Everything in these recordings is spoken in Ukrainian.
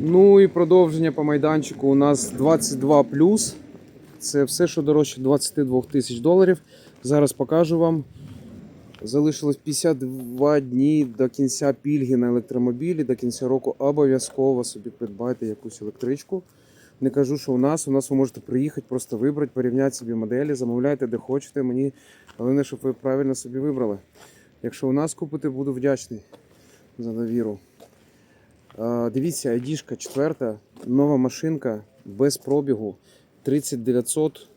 Ну і продовження по майданчику у нас 22 Це все, що дорожче 22 тисяч доларів. Зараз покажу вам. Залишилось 52 дні до кінця пільги на електромобілі. До кінця року обов'язково собі придбайте якусь електричку. Не кажу, що у нас. У нас ви можете приїхати, просто вибрати, порівняти собі моделі, замовляйте де хочете. Мені головне, щоб ви правильно собі вибрали. Якщо у нас купите, буду вдячний за довіру. А, Дивіться, ID-шка четверта, нова машинка без пробігу 30900.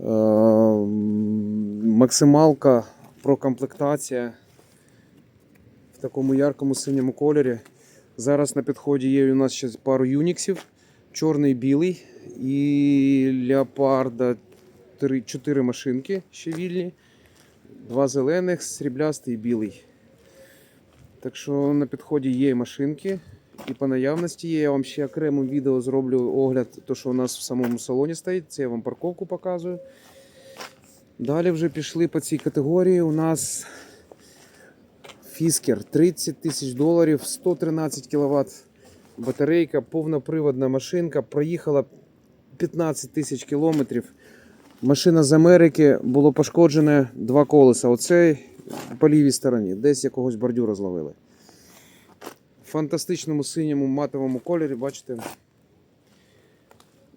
Е, Максималка прокомплектація в такому яркому синьому кольорі. Зараз на підході є у нас ще пару юніксів. Чорний білий і леопарда 3, 4 машинки ще вільні. Два зелених, сріблястий і білий. Так що на підході є машинки, і по наявності є. Я вам ще окремим відео зроблю огляд, то що у нас в самому салоні стоїть. Це я вам парковку показую. Далі вже пішли по цій категорії. У нас Фіскер 30 тисяч доларів, 113 кВт батарейка, повноприводна машинка. Проїхала 15 тисяч кілометрів. Машина з Америки було пошкоджене два колеса. Оцей по лівій стороні, десь якогось бордюра зловили. В фантастичному синьому матовому кольорі, бачите.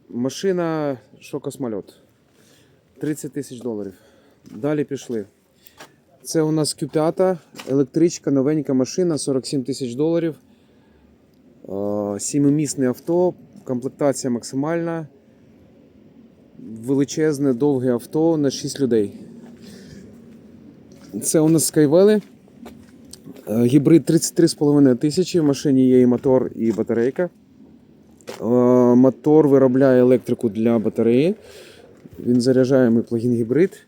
Машина, що космольот. 30 тисяч доларів. Далі пішли. Це у нас Q5, електричка, новенька машина, 47 тисяч доларів. Е, Сімимісне авто, комплектація максимальна. Величезне, довге авто на 6 людей. Це у нас Skywell. Е, Гібрид 33,5 тисячі. В машині є і мотор, і батарейка. Е, Мотор виробляє електрику для батареї. Він заряджаємий плагін гібрид.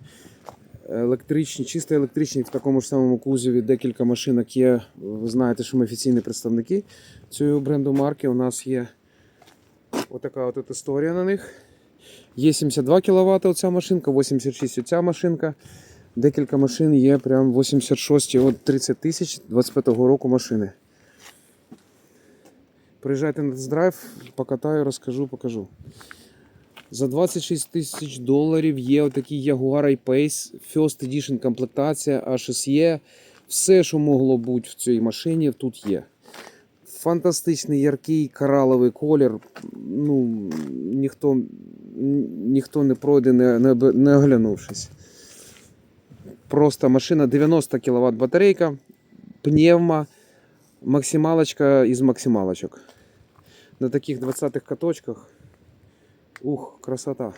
Електричні, чисто електричні в такому ж самому кузові декілька машинок є. Ви знаєте, що ми офіційні представники цього бренду марки. У нас є отака от історія на них. Є 72 кВт оця машинка, 86 оця машинка. Декілька машин є прям 86 от 30 тисяч 25-го року машини. Приїжджайте на тест-драйв, покатаю, розкажу, покажу. За 26 тисяч доларів є отакий Jaguar I-Pace, First Edition комплектація, HSE. Все, що могло бути в цій машині, тут є. Фантастичний яркий кораловий колір. Ну, ніхто, ніхто не пройде, не, не, не оглянувшись. Просто машина 90 кВт батарейка, пневма, максималочка із максималочок. На таких 20-х каточках. Ух, красота.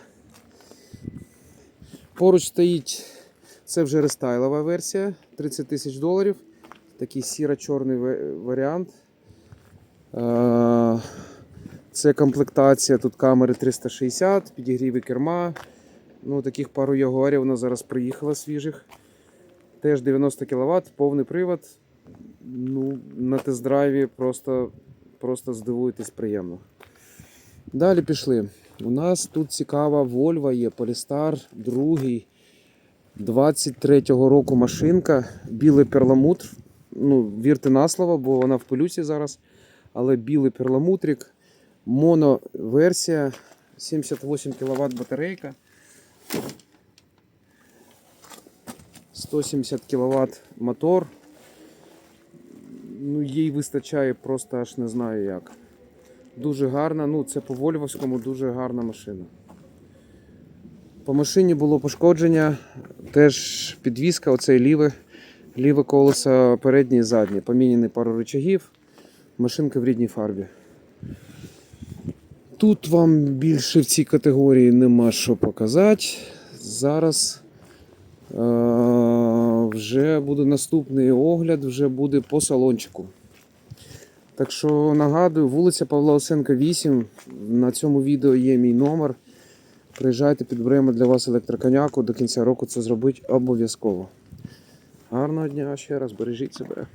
Поруч стоїть, це вже рестайлова версія, 30 тисяч доларів. Такий сіро-чорний варіант. Це комплектація, тут камери 360, підігріви керма. Ну, таких пару ягуарів у нас зараз приїхало свіжих. Теж 90 кВт, повний привод. Ну, на тест-драйві просто, просто здивуєтесь приємно. Далі пішли. У нас тут цікава Volvo є Polestar, другий 23-го року машинка, білий перламутр. Ну, вірте на слово, бо вона в полюсі зараз. Але білий перламутрик, моноверсія, 78 кВт батарейка. 170 кВт мотор. Ну, їй вистачає просто аж не знаю як. Дуже гарна, ну це по Вольвовському дуже гарна машина. По машині було пошкодження, теж підвіска, оцей ліве, ліве колесо переднє і заднє. Поміняні пару рычагів, машинка в рідній фарбі. Тут вам більше в цій категорії нема що показати. Зараз вже буде наступний огляд, вже буде по салончику. Так що нагадую, вулиця Павла Осенка 8. На цьому відео є мій номер. Приїжджайте, підберемо для вас електроконяку. До кінця року це зробити обов'язково. Гарного дня ще раз, бережіть себе.